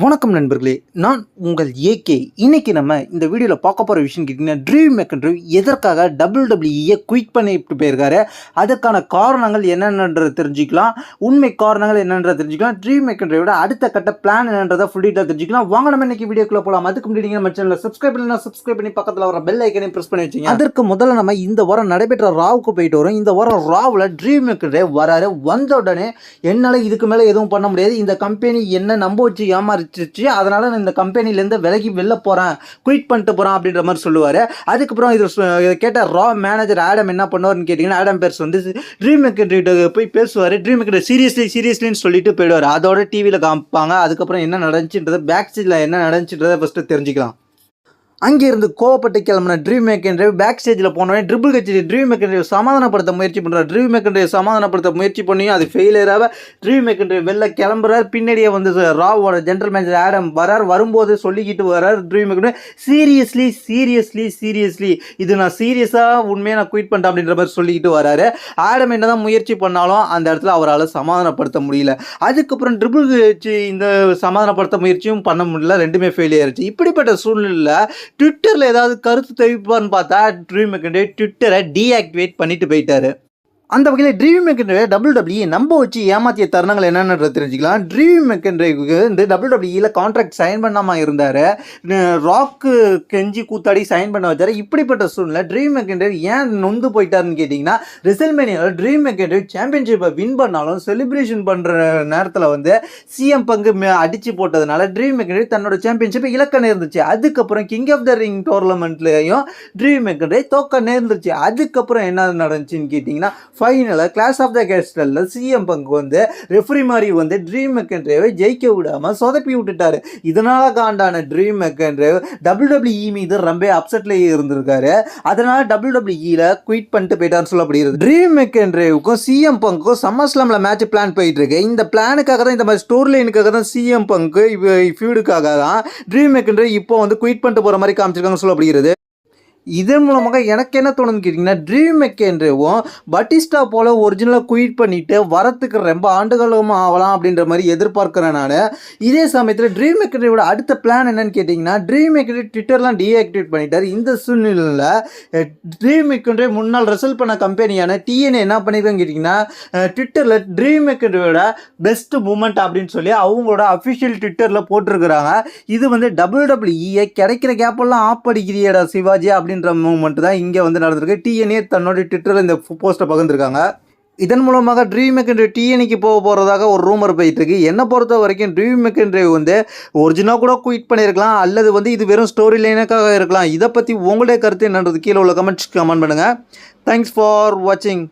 வணக்கம் நண்பர்களே நான் உங்கள் ஏகே இன்னைக்கு நம்ம இந்த வீடியோவில் பார்க்க போகிற விஷயம் கேட்டிங்கன்னா ட்ரீம் மெக்கன்ட்ரி எதற்காக டபுள் டபிள்யூஇயை குயிக் பண்ணிட்டு போயிருக்காரு அதுக்கான காரணங்கள் என்னென்னன்றதை தெரிஞ்சுக்கலாம். உண்மை காரணங்கள் என்னன்றதை தெரிஞ்சுக்கலாம். ட்ரீம் மெக்கன்ட்ரியோட அடுத்த கட்ட பிளான் என்னன்றதை ஃபுல் டீட்டாக தெரிஞ்சுக்கலாம். வாங்க நம்ம இன்னைக்கு வீடியோக்குள்ளே போகலாம் அதுக்கு முன்னாடி நீங்கள் நம்ம சேனலில் சப்ஸ்கிரைப் பண்ணி சப்ஸ்கிரைப் பண்ணி பக்கத்தில் வர பெல் ஐக்கனையும் ப்ரெஸ் பண்ணி வச்சிங்க. அதற்கு முதல்ல நம்ம இந்த வாரம் நடைபெற்ற ராவுக்கு போயிட்டு வரோம். இந்த வாரம் ராவில் ட்ரீம் மெக்கன்ட்ரி வராரு. வந்த உடனே என்னால் இதுக்கு மேலே எதுவும் பண்ண முடியாது. இந்த கம்பெனி என்ன நம்ப வச்சு ஏமாறிச்சிச்சு அதனால் நான் இந்த கம்பெனிலேருந்து விலகி வெளில போகிறேன் குயிட் பண்ணிட்டு போகிறேன் அப்படின்ற மாதிரி சொல்லுவார். அதுக்கப்புறம் இது இதை கேட்ட ரா மேனேஜர் ஆடம் என்ன பண்ணுவார்னு கேட்டிங்கன்னா ஆடம் பேர்ஸ் வந்து ட்ரீம் மேக்கர்கிட்ட போய் பேசுவார். ட்ரீம் மேக்கர் சீரியஸ்லி சீரியஸ்லின்னு சொல்லிட்டு போயிடுவார். அதோட டிவியில் காமிப்பாங்க. அதுக்கப்புறம் என்ன நடந்துச்சுன்றதை பேக் சீட்டில் என்ன நடந்துச்சுன்றதை ஃபஸ்ட்டு தெரிஞ்சுக்கலாம். அங்கேருந்து கோவப்பட்டு கிளம்புன ட்ரீம் மேக்கன்ட்ரி பேக் ஸ்டேஜில் போனோடனே ட்ரிபிள் கட்சி ட்ரீம் மேக்கன்ட்ரி சமாதானப்படுத்த முயற்சி பண்ணுறாரு ட்ரீம் மேக்கன்ட்ரி சமாதானப்படுத்த முயற்சி பண்ணியும் அது ஃபெயிலியராக ட்ரீம் மேக்கன்ட்ரி வெளில கிளம்புறாரு. பின்னாடியே வந்து ராவோட ஜென்ரல் மேனேஜர் ஆடம் வரார். வரும்போது சொல்லிக்கிட்டு வரார் ட்ரீம் மேக்கன் சீரியஸ்லி சீரியஸ்லி சீரியஸ்லி இது நான் சீரியஸாக உண்மையாக நான் குயிட் பண்ணிட்டேன் அப்படின்ற மாதிரி சொல்லிக்கிட்டு வராரு. ஆடம் என்ன தான் முயற்சி பண்ணாலும் அந்த இடத்துல அவரால் சமாதானப்படுத்த முடியல. அதுக்கப்புறம் ட்ரிபிள் கட்சி இந்த சமாதானப்படுத்த முயற்சியும் பண்ண முடியல. ரெண்டுமே ஃபெயிலியர் ஆயிடுச்சு இப்படிப்பட்ட சூழ்நிலையில் ட்விட்டரில் ஏதாவது கருத்து தெரிவிப்பான்னு பார்த்தா ட்ரீம் மெக்கண்டே ட்விட்டரை டீஆக்டிவேட் பண்ணிட்டு போயிட்டாரு. அந்த வகையில் ட்ரீம் மெக்கன்ரே டபுள் டபிள்யூ நம்ப வச்சு ஏமாத்திய தருணங்கள் என்னென்னதை தெரிஞ்சுக்கலாம். ட்ரீம் மெக்கன்ரேக்கு வந்து டபுள் டபிள்யூயில் கான்ட்ராக்ட் சைன் பண்ணாமல் இருந்தார். ராக்கு கெஞ்சி கூத்தாடி சைன் பண்ண வச்சார். இப்படிப்பட்ட சூழ்நிலை ட்ரீம் மெக்கன்ரே ஏன் நொந்து போயிட்டாருன்னு கேட்டிங்கன்னா ரிசல்மேனியாவில் ட்ரீம் மெக்கன்ரே சாம்பியன்ஷிப்பை வின் பண்ணாலும் செலிப்ரேஷன் பண்ணுற நேரத்தில் வந்து சிஎம் பங்கு மே- போட்டதுனால ட்ரீம் மெக்கன்ரே தன்னோட சாம்பியன்ஷிப்பை இலக்க நேர்ந்துச்சு. அதுக்கப்புறம் கிங் ஆஃப் த ரிங் டோர்னமெண்ட்லேயும் ட்ரீம் மெக்கன்ரே தோக்க நேர்ந்துச்சு. அதுக்கப்புறம் என்ன நடந்துச்சுன்னு கேட்டிங்கன்னா ஃபைனலாக கிளாஸ் ஆஃப் த கேஸ்டலில் சிஎம் பங்கு வந்து ரெஃப்ரி மாதிரி வந்து ட்ரீம் மெக்கன்ட்ரேவை ஜெயிக்க விடாமல் சொதப்பி விட்டுட்டாரு. இதனால காண்டான ட்ரீம் மெக்கன்ட்ரே டபுள் டபிள்யூஇ மீது ரொம்ப அப்செட்லேயே இருந்திருக்காரு. அதனால் டபுள் டபிள்யூஇயில் குயிட் பண்ணிட்டு போயிட்டான்னு சொல்லப்படுகிறது ட்ரீம் மெக்கன்ட்ரேவுக்கும் சிஎம் பங்குக்கும் சம்மர்ஸ்லாம்ல மேட்ச் பிளான் போயிட்டு இருக்கு இந்த பிளானுக்காக தான் இந்த மாதிரி ஸ்டோரி லைனுக்காக தான் சிஎம் பங்கு ஃபியூடுக்காக தான் ட்ரீம் மெக்கன்ட்ரே இப்போ வந்து குயிட் பண்ணிட்டு போகிற மாதிரி காமிச்சிருக்காங்கன்னு சொல்லப்படுகிறது இதன் மூலமாக எனக்கு என்ன தோணுன்னு கேட்டிங்கன்னா ட்ரீம் மெக்கேன்றவும் பட்டிஸ்டா போல் ஒரிஜினலாக குயிட் பண்ணிவிட்டு வரத்துக்கு ரொம்ப ஆண்டுகளும் ஆகலாம் அப்படின்ற மாதிரி எதிர்பார்க்குறேன் நான். இதே சமயத்தில் ட்ரீம் மெக்கேண்டரியோட அடுத்த பிளான் என்னன்னு கேட்டிங்கன்னா ட்ரீம் மெக்கேண்டரி ட்விட்டர்லாம் டீஆக்டிவேட் பண்ணிட்டார். இந்த சூழ்நிலையில் ட்ரீம் மெக்கேண்டரி முன்னாள் ரிசல்ட் பண்ண கம்பெனியான டிஎன்ஏ என்ன பண்ணியிருக்காங்க கேட்டிங்கன்னா ட்விட்டரில் ட்ரீம் மெக்கேண்டரியோட பெஸ்ட் மூமெண்ட் அப்படின்னு சொல்லி அவங்களோட அஃபிஷியல் ட்விட்டரில் போட்டிருக்கிறாங்க. இது வந்து டபுள் டபிள்யூஇஏ கிடைக்கிற கேப்பெல்லாம் ஆப் அடிக்கிறியடா சிவாஜி அப்படின்னு அப்படின்ற மூமெண்ட் தான் இங்கே வந்து நடந்திருக்கு. டிஎன்ஏ தன்னோட ட்விட்டரில் இந்த போஸ்ட்டை பகிர்ந்துருக்காங்க. இதன் மூலமாக ட்ரீம் மெக்கன்ட்ரி டிஎன்இக்கு போக போகிறதாக ஒரு ரூமர் போயிட்டுருக்கு என்னை பொறுத்த வரைக்கும் ட்ரீம் மெக்கன்ட்ரி வந்து ஒரிஜினல் கூட குயிட் பண்ணியிருக்கலாம் அல்லது வந்து இது வெறும் ஸ்டோரி லைனுக்காக இருக்கலாம். இதை பற்றி உங்களுடைய கருத்து என்னன்றது கீழே உள்ள கமெண்ட்ஸ் கமெண்ட் பண்ணுங்கள் தேங்க்ஸ் ஃபார் வாட்சிங்